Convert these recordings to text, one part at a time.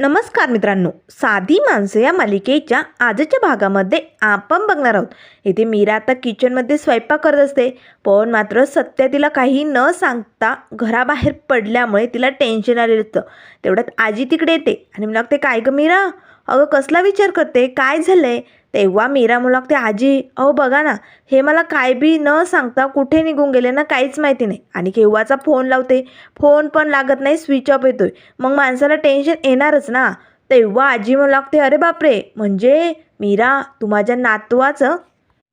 नमस्कार मित्रांनो. साधी माणसं या मालिकेच्या आजच्या भागामध्ये आपण बघणार आहोत. इथे मीरा आता किचनमध्ये स्वयंपाक करत असते. पण मात्र सत्य तिला काही न सांगता घराबाहेर पडल्यामुळे तिला टेन्शन आलेलं असतं. तेवढ्यात आजी तिकडे येते आणि मला लागते काय गं मीरा? अगं कसला विचार करते? काय झालं आहे तेव्हा मीरा मला लागते आजी अहो बघा ना हे मला काय बी न सांगता कुठे निघून गेले ना काहीच माहिती नाही. आणि केव्हाचा फोन लावते? फोन पण लागत नाही स्विच ऑफ येतोय. मग माणसाला टेन्शन येणारच ना. तेव्हा आजी मला लागते अरे बापरे म्हणजे मीरा तू माझ्या नातवाचं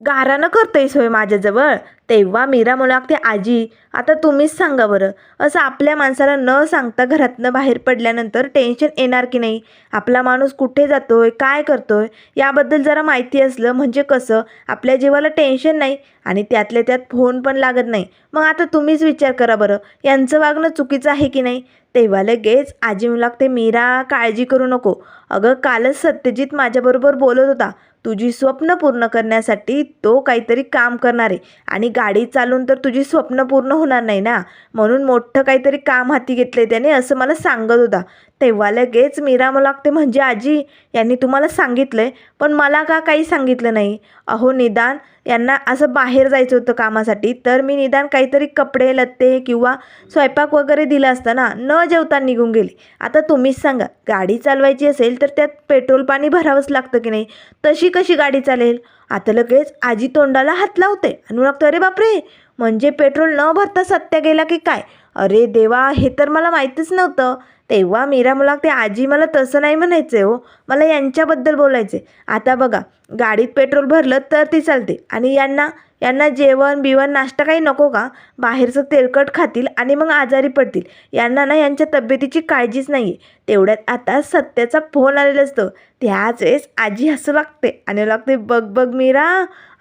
गारानं करतोयस होय माझ्याजवळ? तेव्हा मीरा म्हणू लागते आजी आता तुम्हीच सांगा बरं. असं आपल्या माणसाला न सांगता घरातनं बाहेर पडल्यानंतर टेन्शन येणार की नाही? आपला माणूस कुठे जातोय? काय करतोय? याबद्दल जरा माहिती असलं म्हणजे कसं? आपल्या जीवाला टेन्शन नाही आणि त्यातल्या त्यात फोन पण लागत नाही. मग आता तुम्हीच विचार करा बरं. यांचं वागणं चुकीचं आहे की नाही? तेव्हा लगेच आजी म्हणू लागते मीरा काळजी करू नको. अगं कालच सत्यजित माझ्याबरोबर बोलत होता. तुझी स्वप्न पूर्ण करण्यासाठी तो काहीतरी काम करणार आहे. आणि गाडी चालून तर तुझी स्वप्न पूर्ण होणार नाही ना? म्हणून मोठं काहीतरी काम हाती घेतलं आहे त्याने असं मला सांगत होता. तेव्हा लगेच मीरा मला लागते म्हणजे आजी यांनी तुम्हाला सांगितलं आहे पण मला का काही सांगितलं नाही? अहो निदान यांना असं बाहेर जायचं होतं कामासाठी तर मी निदान काहीतरी कपडे लत्ते किंवा स्वयंपाक वगैरे दिला असताना न जेवता निघून गेले. आता तुम्हीच सांगा गाडी चालवायची असेल तर त्यात पेट्रोल पाणी भरावंच लागतं की नाही? तशी कशी गाडी चालेल? आता लगेच आजी तोंडाला हात लावते आणि लागतं अरे बापरे म्हणजे पेट्रोल न भरता सत्या गेला की काय? अरे देवा हे तर मला माहीतच नव्हतं. तेव्हा मीरा मला ते आजी मला तसं नाही म्हणायचं हो. मला यांच्याबद्दल बोलायचे आता बघा गाडीत पेट्रोल भरलं तर ती चालते. आणि यांना यांना जेवण बिवण नाश्ता काही नको का? बाहेरचं तेलकट खातील आणि मग आजारी पडतील. यांना ना यांच्या तब्येतीची काळजीच नाही आहे तेवढ्यात आता सत्याचा फोन आलेला असतो. त्याच वेळेस आजी हसू लागते आणि लागते बघ बघ मीरा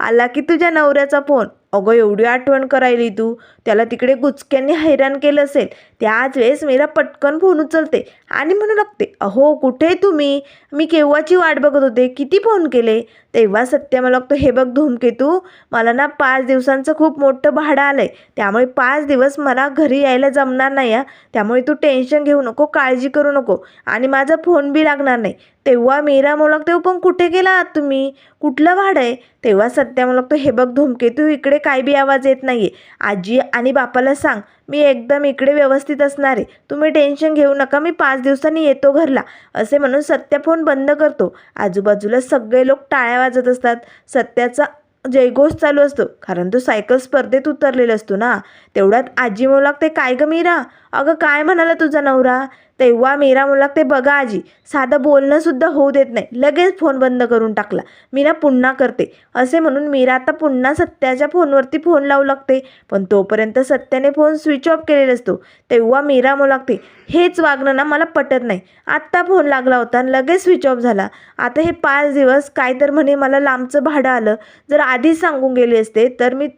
आला की तुझ्या नवऱ्याचा फोन. अगं एवढी आठवण करायली तू. त्याला तिकडे गुचक्यांनी हैराण केलं असेल. त्याच वेळेस मीरा पटकन फोन उचलते आणि म्हणू लागते अहो कुठे तुम्ही? मी केव्हाची वाट बघत होते? किती फोन केले? तेव्हा सत्य मला लागतो हे बघ धूमकेतू मला ना पाच दिवसांचं खूप मोठं भाडं आलं आहे त्यामुळे पाच दिवस मला घरी यायला जमणार नाही या त्यामुळे तू टेन्शन घेऊ नको काळजी करू नको. आणि माझा फोन बी लागणार नाही. तेव्हा मीरा मला तेव्हा पण कुठे गेला आहात तुम्ही? कुठलं भाडं आहे? तेव्हा सत्या मला लागतो हे बघ धूमकेतू इकडे काय बी आवाज येत नाही आहे आजी आणि बापाला सांग मी एकदम इकडे व्यवस्थित असणार आहे. तुम्ही टेन्शन घेऊ नका मी पाच दिवसांनी येतो घरला. असे म्हणून सत्या फोन बंद करतो. आजूबाजूला सगळे लोक टाळ्या वाजत असतात. सत्याचा जयघोष चालू असतो. कारण तो सायकल स्पर्धेत उतरलेला असतो ना. तेवढ्यात आजी म्हणू लागते काय ग मीरा? अगं काय म्हणाला तुझा नवरा? तेव्हा मीरा म्हणू लागते बघा आजी. साधं बोलणंसुद्धा होऊ देत नाही. लगेच फोन बंद करून टाकला. मीरा पुन्हा करते. असे म्हणून मीरा आता पुन्हा सत्याच्या फोनवरती फोन लावू लागते. पण तोपर्यंत सत्याने फोन स्विच ऑफ केलेला असतो. तेव्हा मीरा म्हणू लागते हेच वागणं ना मला पटत नाही. आत्ता फोन लागला होता आणि लगेच स्विच ऑफ झाला. आता हे पाच दिवस काय तर म्हणे मला लांबचं भाडं आलं. जर आधीच सांगून गेले असते तर मी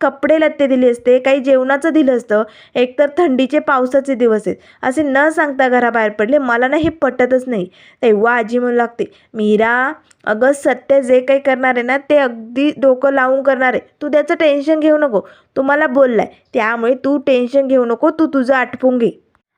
कपडे लत्ते दिले असते काही जेवणाचं दिलं असतं. एकतर थंडीचे पावसाचे दिवस आहेत. असे न सांगता घराबाहेर पडले मला ना हे पटतच नाही. तेव्हा आजी म्हणू लागते मीरा अगं सत्य जे काही करणार आहे ना ते अगदी डोकं लावून करणार आहे. तू त्याचं टेन्शन घेऊ नको. तुम्हाला बोललाय. त्यामुळे तू टेन्शन घेऊ नको. तू तुझं आटपून घे.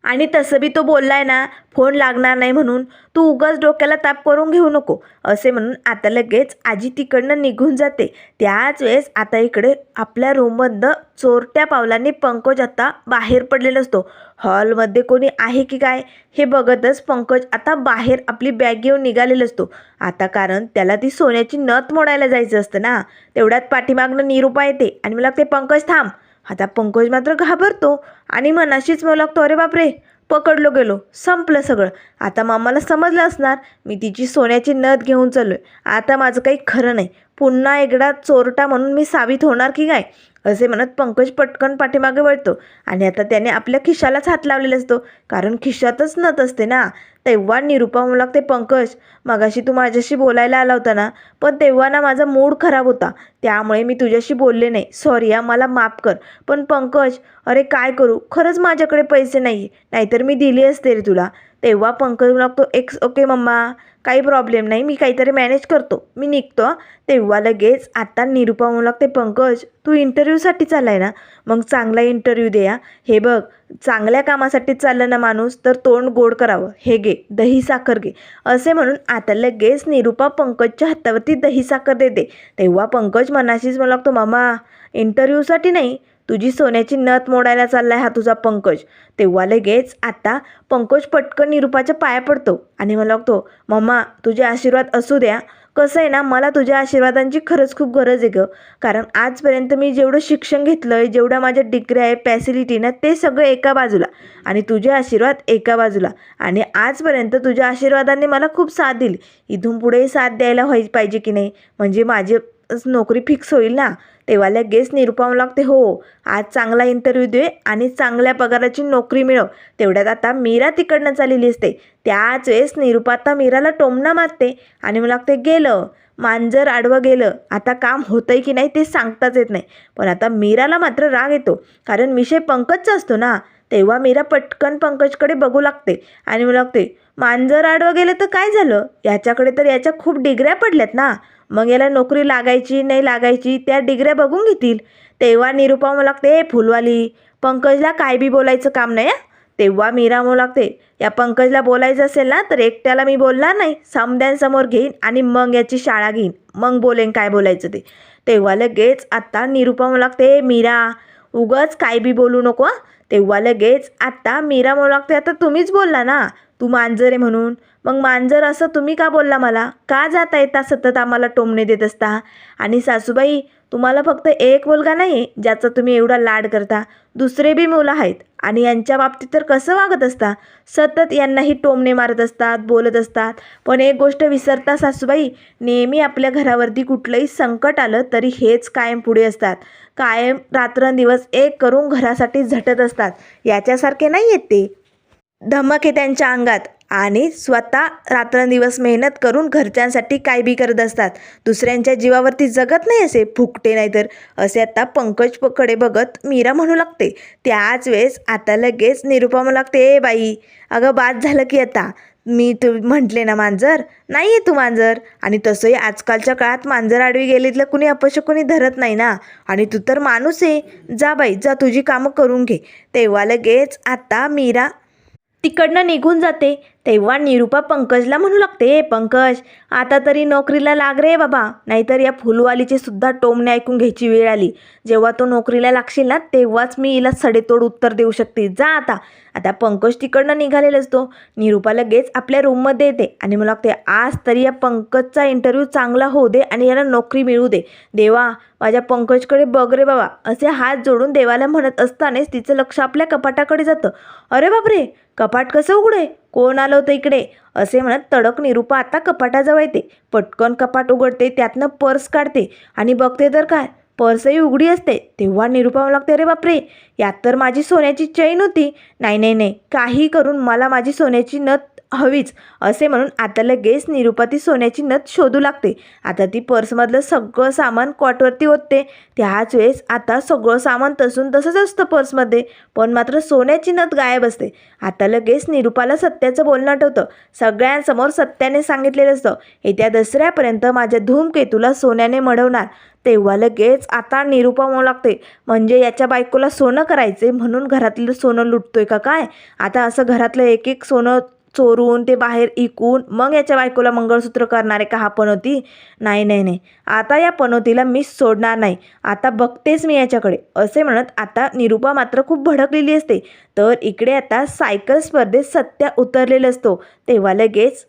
आणि तसं बी तो बोललाय ना फोन लागणार नाही म्हणून तू उगाच डोक्याला ताप करून घेऊ नको असे म्हणून आता लगेच आजी तिकडनं निघून जाते. त्याच वेळेस आता इकडे आपल्या रूममधनं चोरट्या पावलांनी पंकज आता बाहेर पडलेला असतो. हॉलमध्ये कोणी आहे की काय हे बघतच पंकज आता बाहेर आपली बॅग घेऊन निघालेला असतो. आता कारण त्याला ती सोन्याची नथ मोडायला जायचं असतं ना तेवढ्यात पाठीमागनं निरुपा येते आणि मला ते पंकज थांब आता पंकज मात्र घाबरतो आणि मनाशीच मला लागतो अरे बापरे पकडलो गेलो संपलं सगळं. आता मामाला समजलं असणार मी तिची सोन्याची नथ घेऊन चाललोय. आता माझं काही खरं नाही. पुन्हा एकदा चोरटा म्हणून मी साबित होणार की काय? असे म्हणत पंकज पटकन पाठीमागे वळतो आणि आता त्याने आपल्या खिशालाच हात लावलेला असतो. कारण खिशातच नत असते ना. तेव्हा निरुपा म्हणू लागते पंकज मगाशी तू माझ्याशी बोलायला आला होता ना? पण तेव्हा ना माझा मूड खराब होता. त्यामुळे मी तुझ्याशी बोलले नाही. सॉरी या मला माफ कर. पण पंकज अरे काय करू? खरंच माझ्याकडे पैसे नाही नाहीतर मी दिले असते रे तुला. तेव्हा पंकज लागतो एक्स ओके मम्मा काही प्रॉब्लेम नाही. मी काहीतरी मॅनेज करतो. मी निघतो. तेव्हा लगेच आता निरुपा म्हणू लागते पंकज तू इंटरव्ह्यूसाठी चाललाय ना? मग चांगला इंटरव्ह्यू द्या. हे बघ चांगल्या कामासाठी चाललं ना माणूस तर तोंड गोड करावं. हे घे दही साखर घे. असे म्हणून आता लगेच निरुपा पंकजच्या हातावरती दही साखर देते. तेव्हा पंकज मनाशीच म्हणू लागतो मामा इंटरव्ह्यूसाठी नाही. तुझी सोन्याची नथ मोडायला चाललाय हा तुझा पंकज. तेव्हा लगेच आता पंकज पटकन निरुपाच्या पाया पडतो आणि मला लागतो मम्मा तुझे आशीर्वाद असू द्या. कसं आहे ना मला तुझ्या आशीर्वादांची खरंच खूप गरज आहे गं. कारण आजपर्यंत मी जेवढं शिक्षण घेतलं आहे जेवढ्या माझ्या डिग्र्या आहे फॅसिलिटी ना ते सगळं एका बाजूला. आणि तुझे आशीर्वाद एका बाजूला. आणि आजपर्यंत तुझ्या आशीर्वादाने मला खूप साथ दिली. इथून पुढे साथ द्यायला व्हाय पाहिजे की नाही? म्हणजे माझी नोकरी फिक्स होईल ना. तेव्हा लगेच निरुपा लागते हो आज चांगला इंटरव्ह्यू दे आणि चांगल्या पगाराची नोकरी मिळव. तेवढ्यात आता मीरा तिकडनं चाललेली असते. त्याच वेळेस निरुपा आता मीराला टोमणा मारते आणि मला लागते गेलं मांजर आडवं गेलं. आता काम होतंय की नाही ते सांगताच येत नाही. पण आता मीराला मात्र राग येतो कारण विषय पंकजचा असतो ना. तेव्हा मीरा पटकन पंकजकडे बघू लागते आणि मला लागते मांजर आडवं गेलं तर काय झालं? याच्याकडे तर याच्या खूप डिग्र्या पडल्यात ना. मग याला नोकरी लागायची नाही लागायची त्या डिग्र्या बघून घेतील. तेव्हा निरुपा म्हणू लागते फुलवाली पंकजला काय बी बोलायचं काम नाही तेव्हा मीरा म्हणू लागते या पंकजला बोलायचं असेल ना तर एकट्याला मी बोलणार नाही. समद्यांसमोर घेईन आणि मग याची शाळा घेईन. मग बोलेन काय बोलायचं ते. तेव्हा लगेच आत्ता निरुपा म्हणू लागते मीरा उगच काय बी बोलू नको तेव्हा लगेच आत्ता मीरा म्हणू लागते आता तुम्हीच बोलला ना तू मांजर आहे म्हणून. मग मांजर असं तुम्ही का बोलला मला? का जाता येता सतत आम्हाला टोमणे देत असता? आणि सासूबाई तुम्हाला फक्त एक मुलगा नाही आहे ज्याचा तुम्ही एवढा लाड करता. दुसरे बी मुलं आहेत. आणि यांच्या बाबतीत तर कसं वागत असता? सतत यांनाही टोमणे मारत असतात बोलत असतात. पण एक गोष्ट विसरता सासूबाई नेहमी आपल्या घरावरती कुठलंही संकट आलं तरी हेच कायम पुढे असतात. कायम रात्रंदिवस एक करून घरासाठी झटत असतात. याच्यासारखे नाही आहेत ते. धमक आहे त्यांच्या अंगात. आणि स्वतः रात्रंदिवस मेहनत करून घरच्यांसाठी काय बी करत असतात. दुसऱ्यांच्या जीवावरती जगत नाही असे फुकटे नाही तर. असे आता पंकज पकडे बघत मीरा म्हणू लागते. त्याच वेळेस आता लगेच निरुपा म्हणू लागते ए बाई अगं बाद झालं की आता. मी तू म्हटले ना मांजर? नाही आहे तू मांजर. आणि तसंही आजकालच्या काळात मांजर आडवी गेलीतलं कुणी अपशक कुणी धरत नाही ना. आणि तू तर माणूस आहे. जा बाई जा तुझी कामं करून घे. तेव्हा लगेच आता मीरा तिकडनं निघून जाते. तेव्हा निरुपा पंकजला म्हणू लागते पंकज आता तरी नोकरीला लाग रे बाबा. नाहीतर या फुलवालीचे सुद्धा टोमणे ऐकून घ्यायची वेळ आली. जेव्हा तो नोकरीला लागशील ना तेव्हाच मी हिला सडेतोड उत्तर देऊ शकते. जा आता. आता पंकज तिकडनं निघालेला असतो. निरुपा लगेच आपल्या रूममध्ये येते आणि मला लागते आज तरी या पंकजचा इंटरव्ह्यू चांगला होऊ दे आणि याला नोकरी मिळू दे. देवा माझ्या पंकजकडे बघ रे बाबा. असे हात जोडून देवाला म्हणत असतानाच तिचं लक्ष आपल्या कपाटाकडे जातं. अरे बापरे कपाट कसं उघडे कोण आलं होतं इकडे? असे म्हणत तडक निरुपा आता कपाटाजवळ येते. पटकन कपाट उघडते त्यातनं पर्स काढते आणि बघते तर काय? पर्सही उघडी असते. तेव्हा निरुपा लागते अरे बापरे! यात तर माझी सोन्याची चैन होती. नाही नाही नाही. काही करून मला माझी सोन्याची नथ हवीच असे म्हणून आता लगेच निरुपा ती सोन्याची नथ शोधू लागते. आता ती पर्समधलं सगळं सामान कॉटवरती ओतते. त्याच वेळेस आता सगळं सामान तसून तसंच असतं पर्समध्ये पण मात्र सोन्याची नथ गायब असते. आता लगेच निरुपाला सत्याचं बोलणं आठवतं. सगळ्यांसमोर सत्याने सांगितलेलं असतं येत्या दसऱ्यापर्यंत माझ्या धूमकेतूला सोन्याने मढवणार तेव्हा लगेच आता निरुपा म्हणू लागते म्हणजे याच्या बायकोला सोनं करायचे म्हणून घरातलं सोनं लुटतोय का काय? आता असं घरातलं एक एक सोनं चोरून ते बाहेर इकून मग याच्या बायकोला मंगळसूत्र करणारे का हा पनोती? नाही नाही नाही. आता या पनोतीला मी सोडणार नाही. आता बघतेच मी याच्याकडे. असे म्हणत आता निरुपा मात्र खूप भडकलेली असते. तर इकडे आता सायकल स्पर्धेत सत्या उतरलेला असतो. तेव्हा लगेच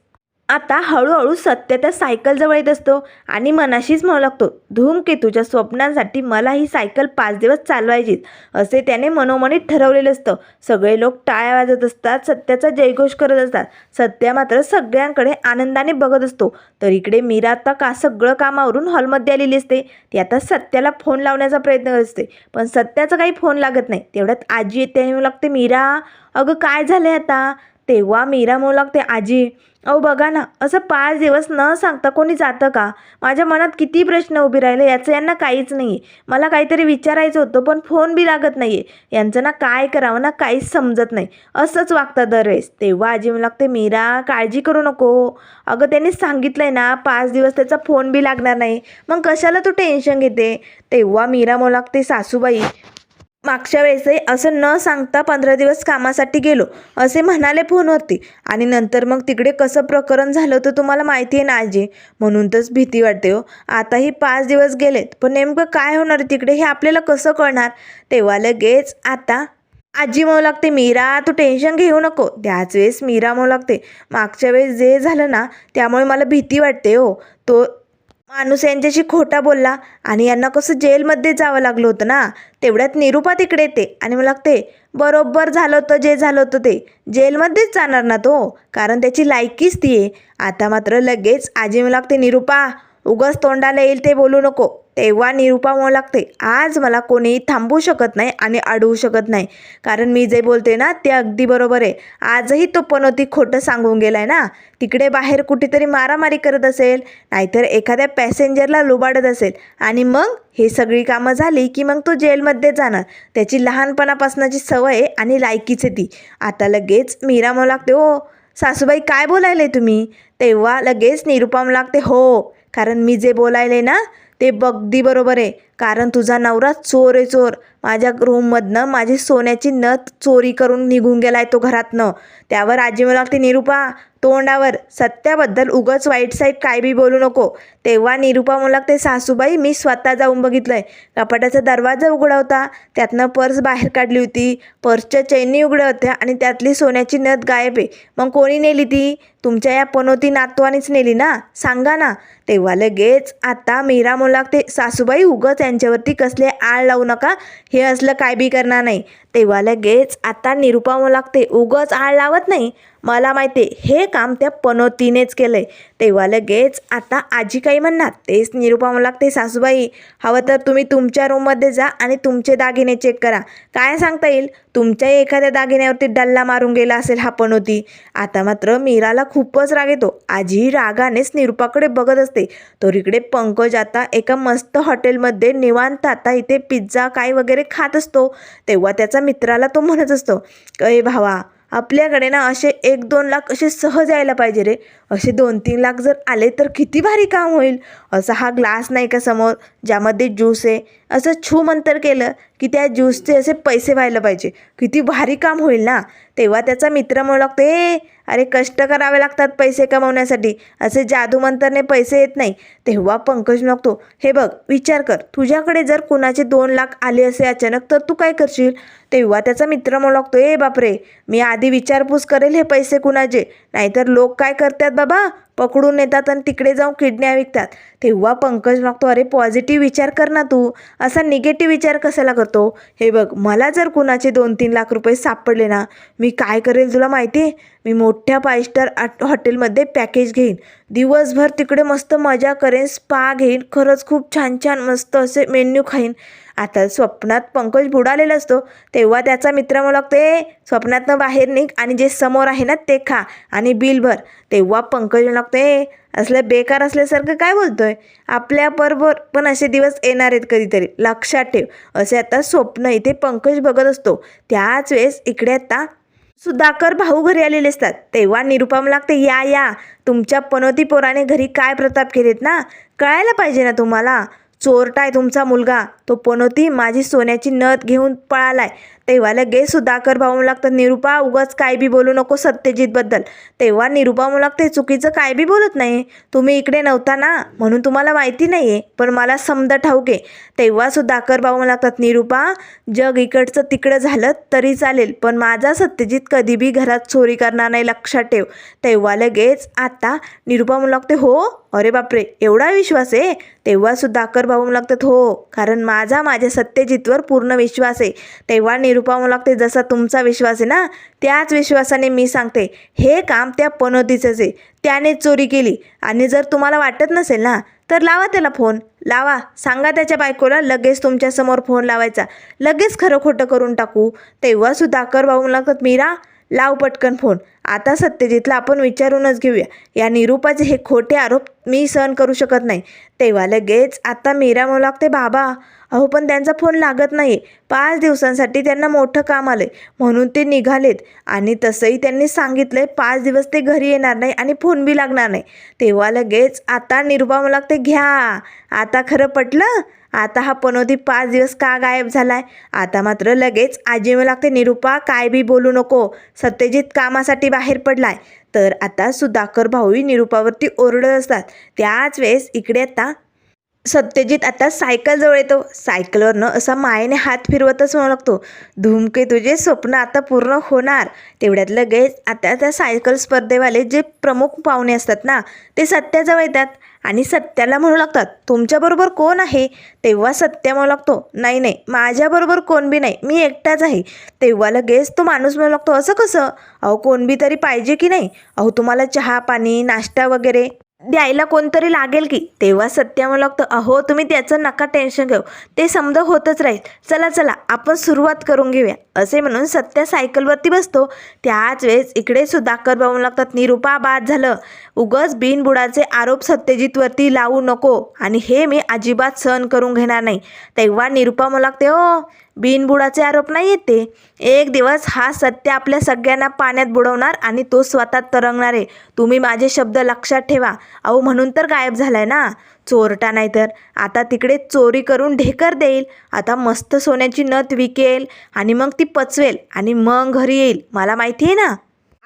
आता हळूहळू सत्य त्या सायकलजवळ येत असतो आणि मनाशीच म्हणू लागतो धूमकेतूच्या स्वप्नांसाठी मला ही सायकल पाच दिवस चालवायचीच असे त्याने मनोमनी ठरवलेलं असतं. सगळे लोक टाळ्या वाजत असतात सत्याचा जयघोष करत असतात. सत्या मात्र सगळ्यांकडे आनंदाने बघत असतो. तर इकडे मीरा आता का सगळं कामावरून हॉलमध्ये आलेली असते? ती आता सत्याला फोन लावण्याचा प्रयत्न करत असते. पण सत्याचा काही फोन लागत नाही. तेवढ्यात आजी येते येऊ म्हणू लागते मीरा अगं काय झालं आता? तेव्हा मीरा म्हणू लागते आजी अहो बघा ना असं पाच दिवस न सांगता कोणी जातं का? माझ्या मनात किती प्रश्न उभे राहिले याचं यांना काहीच नाही आहे मला काहीतरी विचारायचं होतं पण फोन बी लागत नाही आहे यांचं ना काय करावं ना काहीच समजत नाही. असंच वागतं दरवेळेस. तेव्हा आजी म्हणू लागते मीरा काळजी करू नको. अगं त्यांनी सांगितलंय ना पाच दिवस त्याचा फोन बी लागणार नाही. मग कशाला तू टेन्शन घेते? तेव्हा मीरा म्हणू लागते सासूबाई मागच्या वेळेसही असं न सांगता पंधरा दिवस कामासाठी गेलो असे म्हणाले फोनवरती आणि नंतर मग तिकडे कसं प्रकरण झालं होतं तुम्हाला माहिती आहे ना आजी? म्हणून तरच भीती वाटते हो. आताही पाच दिवस गेलेत पण नेमकं काय होणार तिकडे हे आपल्याला कसं कळणार? तेव्हा लगेच आता आजी म्हणू लागते मीरा तू टेन्शन घेऊ नको. त्याच वेळेस मीरा म्हणू लागते मागच्या वेळेस जे झालं ना त्यामुळे मला भीती वाटते हो. तो माणूस यांच्याशी खोटा बोलला आणि यांना कसं जेलमध्ये जावं लागलं होतं ना? तेवढ्यात निरुपा तिकडे येते आणि मला लागते बरोबर झालं होतं जे झालं होतं ते. जेलमध्येच जाणार ना तो? कारण त्याची लायकीच ती आहे आता मात्र लगेच आजी मला लागते निरुपा उगाच तोंडाला येईल ते बोलू नको. तेव्हा निरूपा म्हणू लागते आज मला कोणीही थांबवू शकत नाही आणि अडवू शकत नाही. कारण मी जे बोलते ना ते अगदी बरोबर आहे. आजही तो पनोती खोटं सांगून गेलाय ना. तिकडे बाहेर कुठेतरी मारामारी करत असेल नाहीतर एखाद्या पॅसेंजरला लुबाडत असेल. आणि मग हे सगळी कामं झाली की मग तो जेलमध्ये जाणार. त्याची लहानपणापासूनची सवय आहे आणि लायकीच आहे ती. आता लगेच मीरा म्हणू लागते हो सासूबाई काय बोलायले तुम्ही? तेव्हा लगेच निरुपा म्हणू लागते हो कारण मी जे बोलायले ना ते बगदी बरोबर आहे. कारण तुझा नवरा चोर आहे चोर. माझ्या रूममधनं माझी सोन्याची नथ चोरी करून निघून गेलाय तो घरातनं. त्यावर आजी मला लागते निरुपा तोंडावर. सत्याबद्दल उगच वाईट साईट काय बी बोलू नको. तेव्हा निरुपा म्हणू लागते सासूबाई मी स्वतः जाऊन बघितलंय. कपाटाचा दरवाजा उघडा होता. त्यातनं पर्स बाहेर काढली होती. पर्सच्या चैनी उघड्या होत्या आणि त्यातली सोन्याची नथ गायब आहे. मग कोणी नेली ती? तुमच्या या पनोती नातवानीच नेली ना? सांगा ना. तेव्हा लगेच आता मीरा म्हणू लागते सासूबाई उगच यांच्यावरती कसले आळ लावू नका. हे असलं काय बी करणार नाही. तेव्हा लगेच आता निरुपा म्हणू लागते उगच आळ लावत नाही. मला माहिती आहे हे काम त्या पनोतीनेच केलं आहे तेव्हा लगेच आता आजी काही म्हणणार तेच निरुपा म्हणू लागते सासूबाई हवं तर तुम्ही तुमच्या रूममध्ये जा आणि तुमचे दागिने चेक करा. काय सांगता येईल? तुमच्याही एखाद्या दागिन्यावरती डल्ला मारून गेला असेल हा पण होती आता मात्र मीराला खूपच राग येतो. आजी रागानेच निरुपाकडे बघत असते. तर इकडे पंकज आता एका मस्त हॉटेलमध्ये निवांत आता इथे पिझ्झा काय वगैरे खात असतो. तेव्हा त्याचा मित्राला तो म्हणत असतो अय भावा आपल्याकडे ना असे एक दोन लाख असे सहज यायला पाहिजे रे. असे दोन तीन लाख जर आले तर किती भारी काम होईल. असा हा ग्लास नाही का समोर ज्यामध्ये ज्यूस आहे? असं छू मंतर केलं की त्या ज्यूसचे असे पैसे व्हायला पाहिजे. किती भारी काम होईल ना? तेव्हा त्याचा मित्र म्हणू लागतो ए अरे कष्ट करावे लागतात पैसे कमवण्यासाठी. असे जादू मंतरने पैसे येत नाही. तेव्हा पंकज लागतो हे बघ विचार कर. तुझ्याकडे जर कुणाचे दोन लाख आले असे अचानक तर तू काय करशील? तेव्हा त्याचा मित्र म्हणू लागतो ए बापरे! मी आधी विचारपूस करेल हे पैसे कुणाचे? नाहीतर लोक काय करतात बाबा? पकडून नेतात आणि तिकडे जाऊन किडन्या विकतात. तेव्हा पंकज मागतो अरे पॉझिटिव्ह विचार कर ना तू. असा निगेटिव्ह विचार कशाला करतो? हे बघ मला जर कुणाचे दोन तीन लाख रुपये सापडले ना मी काय करेल तुला माहिती आहे? मी मोठ्या फाय स्टार हॉटेलमध्ये पॅकेज घेईन. दिवसभर तिकडे मस्त मजा करेन स्पा घेईन खरंच खूप छान छान मस्त असे मेन्यू खाईन. आता स्वप्नात पंकज बुडालेला असतो. तेव्हा त्याचा मित्र मला लागतो स्वप्नातनं बाहेर निघ आणि जे समोर आहे ना ते खा आणि आणि बिल भर तेव्हा पंकज लागतो ए असलं बेकार असल्यासारखं काय बोलतोय? आपल्याबरोबर पण असे दिवस येणार आहेत कधीतरी. लक्षात ठेव. असे आता स्वप्न इथे पंकज बघत असतो. त्याच वेळेस इकडे आता सुधाकर भाऊ घरी आलेले असतात. तेव्हा निरुपम लागते या या. तुमच्या पनोती पोराने घरी काय प्रताप केलेत ना? कळायला पाहिजे ना तुम्हाला? चोरटा आहे तुमचा मुलगा. तो पनोती माझी सोन्याची नथ घेऊन पळालाय. तेव्हा लगेच सुधाकर भाऊ लागतात निरुपा उगाच काय बी बोलू नको सत्यजितबद्दल. तेव्हा निरुपा म्हणू लागते चुकीचं काय बी बोलत नाही. तुम्ही इकडे नव्हता ना म्हणून तुम्हाला माहिती नाही आहे पण मला समजा ठाऊक. आहे तेव्हा सुधाकर भाऊ लागतात निरुपा जग इकडचं तिकडं झालं तरी चालेल पण माझा सत्यजित कधी बी घरात चोरी करणार नाही लक्षात ठेव. तेव्हा लगेच आता निरुपा म्हणू लागते हो अरे बापरे एवढा विश्वास आहे? तेव्हा सुधाकर भाऊ लागतात हो कारण माझा माझ्या सत्यजितवर पूर्ण विश्वास आहे. तेव्हा निरुपा लागते. जसा तुमचा विश्वास आहे ना त्याच विश्वासाने मी सांगते. हे काम त्या पनोतीचंच आहे. त्याने चोरी केली. आणि जर तुम्हाला वाटत नसेल ना तर लावा त्याला फोन. लावा. सांगा त्याच्या बायकोला लगेच तुमच्यासमोर फोन लावायचा. लगेच खरं खोटं करून टाकू. तेव्हासुद्धा कर वाहून म्हणू लागतात मीरा लाव पटकन फोन. आता सत्यजितला आपण विचारूनच घेऊया. या निरूपाचे हे खोटे आरोप मी सहन करू शकत नाही. तेव्हा लगेच आता मीरा म्हणू लागते बाबा अहो पण त्यांचा फोन लागत नाही पाच दिवसांसाठी त्यांना मोठं काम आलं म्हणून ते निघालेत. आणि तसंही त्यांनी सांगितलंय पाच दिवस ते घरी येणार नाही आणि फोन बी लागणार नाही. तेव्हा लगेच आता निरूपा म्हणू लागते घ्या. आता खरं पटलं? आता हा पनोती पाच दिवस का गायब झालाय? आता मात्र लगेच आजी मला लागते. निरूपा काय बी बोलू नको. सत्यजित कामासाठी बाहेर पडलाय. तर आता सुधाकर भाऊही निरूपावरती ओरडत असतात. त्याच वेळेस इकडे आता सत्यजित आता सायकलजवळ येतो. सायकलवरनं असा मायेने हात फिरवतच म्हणू लागतो. धूमके तुझे स्वप्न आता पूर्ण होणार. तेवढ्यात लगेच आता त्या सायकल स्पर्धेवाले जे प्रमुख पाहुणे असतात ना ते सत्याजवळ येतात. आणि सत्याला म्हणू लागतात तुमच्याबरोबर कोण आहे? तेव्हा सत्य म्हणू लागतो नाही नाही माझ्याबरोबर कोण बी नाही मी एकटाच आहे. तेव्हा लगेच तो माणूस म्हणू लागतो असं कसं? अहो कोण बी तरी पाहिजे की नाही? अहो तुम्हाला चहा पाणी नाश्ता वगैरे द्यायला कोणतरी लागेल की? तेव्हा सत्या म्हणू लागतं अहो तुम्ही त्याचं नका टेन्शन घेऊ. ते समजा होतच राहील. चला चला आपण सुरुवात करून घेऊया. असे म्हणून सत्य सायकलवरती बसतो. त्याच वेळेस इकडे सुधाकर भाऊ लागतात निरुपा बाद झालं. उगच बिनबुडाचे आरोप सत्यजितवरती लावू नको. आणि हे मी अजिबात सहन करून घेणार नाही. तेव्हा निरुपा मला लागते ओ बिनबुडाचे आरोप नाही येते. एक दिवस हा सत्य आपल्या सगळ्यांना पाण्यात बुडवणार आणि तो स्वतः तरंगणार आहे. तुम्ही माझे शब्द लक्षात ठेवा. अहो म्हणून तर गायब झालाय ना? चोरटा नाही तर. आता तिकडे चोरी करून ढेकर देईल. आता मस्त सोन्याची नथ विकेल आणि मग ती पचवेल आणि मग घरी येईल. मला माहिती आहे ना?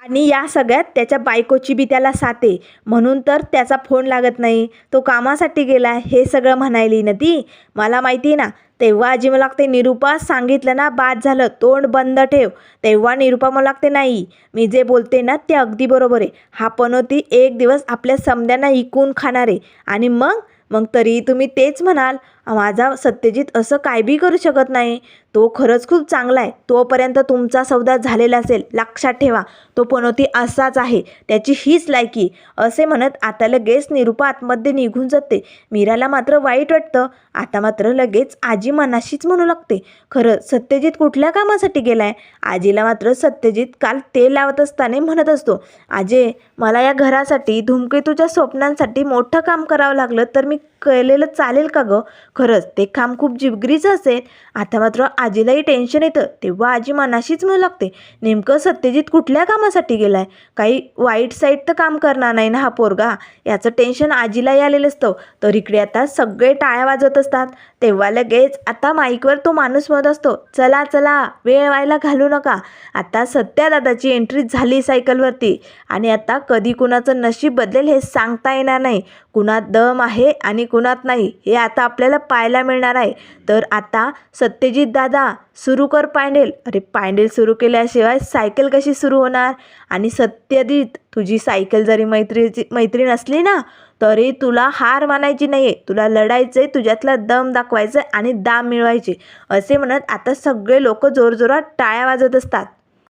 आणि या सगळ्यात त्याच्या बायकोची बी त्याला साते म्हणून तर त्याचा फोन लागत नाही. तो कामासाठी गेला हे सगळं म्हणायली ना ती? मला माहिती आहे ना? तेव्हा आजी मला लागते निरूपा सांगितलं ना बाद झालं तोंड बंद ठेव. तेव्हा निरूपा मला लागते नाही मी जे बोलते ना ते अगदी बरोबर आहे. हा पनोती एक दिवस आपल्या समद्यांना इकून खाणार आहे. आणि मग? मग तरी तुम्ही तेच म्हणाल. माझा सत्यजित असं काय बी करू शकत नाही. तो खरंच खूप चांगला आहे. तोपर्यंत तुमचा सौदा झालेला असेल लक्षात ठेवा. तो पनोती असाच आहे. त्याची हीच लायकी. असे म्हणत आता लगेच निरूपा आतमध्ये निघून जाते. मीराला मात्र वाईट वाटतं. आता मात्र लगेच आजी मनाशीच म्हणू लागते. खरं सत्यजित कुठल्या कामासाठी गेलाय? आजीला मात्र सत्यजित काल तेल लावत असताना म्हणत असतो. आजे मला या घरासाठी धुमकेतूच्या स्वप्नांसाठी मोठं काम करावं लागलं तर मी केलेलं चालेल का गं? खरंच ते काम खूप जिबगरीचं असेल. आता मात्र आजीलाही टेन्शन येतं. तेव्हा आजी मनाशीच म्हणू लागते नेमकं सत्यजित कुठल्या कामासाठी गेलाय? काही वाईट साईड तर काम करणार नाही ना हा पोरगा? याचं टेन्शन आजीलाही आलेलं असतं. तर इकडे आता सगळे टाळ्या वाजवत असतात. तेव्हा लगेच आता माईकवर तो माणूस म्हणत असतो चला चला वेळ व्हायला घालू नका. आता सत्यादादाची एंट्री झाली सायकलवरती. आणि आता कधी कुणाचं नशीब बदलेल हे सांगता येणार नाही. कुणात दम आहे आणि कुणात नाही हे आता आपल्याला पाहायला मिळणार आहे. तर आता सत्यजित दादा सुरू कर पायंडेल अरे पायंडेल सुरू केल्याशिवाय सायकल कशी सुरू होणार? आणि सत्यजित तुझी सायकल जरी मैत्रीची मैत्रीण असली ना तरी तुला हार मानायची नाही आहे तुला लढायचं आहे तुझ्यातला दम दाखवायचं आहे आणि दाम मिळवायचे. असे म्हणत आता सगळे लोक जोरजोरात टाळ्या वाजत असतात.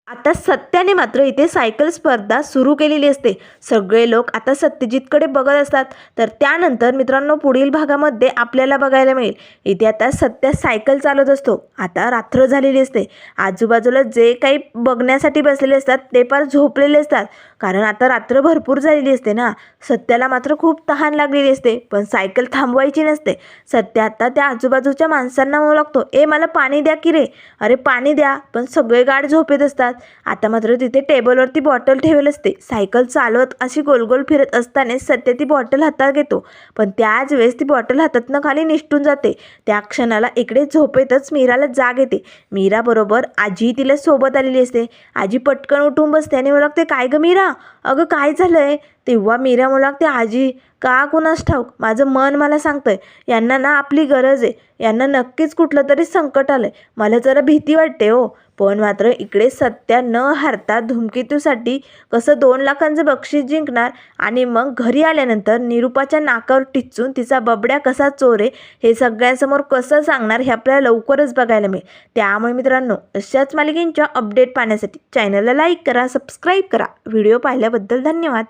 आता सत्याने मात्र इथे सायकल स्पर्धा सुरू केलेली असते. सगळे लोक आता सत्यजितकडे बघत असतात. तर त्यानंतर मित्रांनो पुढील भागामध्ये आपल्याला बघायला मिळेल. इथे आता सत्या सायकल चालवत असतो. आता रात्र झालेली असते. आजूबाजूला जे काही बघण्यासाठी बसलेले असतात ते फार झोपलेले असतात. कारण आता रात्र भरपूर झालेली असते ना. सत्याला मात्र खूप तहान लागलेली असते. पण सायकल थांबवायची नसते. सत्या आता त्या आजूबाजूच्या माणसांना म्हणू लागतो ए मला पाणी द्या की रे. अरे पाणी द्या पण सगळे गाड झोपेत असतात. आता मात्र तिथे टेबलवरती बॉटल ठेवलं असते. सायकल चालवत अशी गोलगोल फिरत असताना सत्य ती बॉटल हातात घेतो. पण त्याच वेळेस ती बॉटल हातातनं खाली निष्ठून जाते. त्या क्षणाला इकडे झोपेतच मीराला जाग येते. मीराबरोबर आजी तिला सोबत आलेली असते. आजी पटकन उठून बसते आणि मला लागते काय ग मीरा? अगं काय झालं आहे तेव्हा मीरा मला लागते आजी का कुणास ठाऊक? माझं मन मला सांगतंय यांना ना आपली गरज आहे. यांना नक्कीच कुठलं तरी संकट आलंय. मला जरा भीती वाटते हो. पण मात्र इकडे सत्या न हारता धुमकेतूसाठी कसं दोन लाखांचं बक्षीस जिंकणार आणि मग घरी आल्यानंतर निरूपाच्या नाकावर टिचून तिचा बबड्या कसा चोर आहे हे सगळ्यांसमोर कसं सांगणार हे आपल्याला लवकरच बघायला मिळेल. त्यामुळे मित्रांनो अशाच मालिकेंच्या अपडेट पाहण्यासाठी चॅनलला लाईक करा सबस्क्राईब करा. व्हिडिओ पाहिल्याबद्दल धन्यवाद.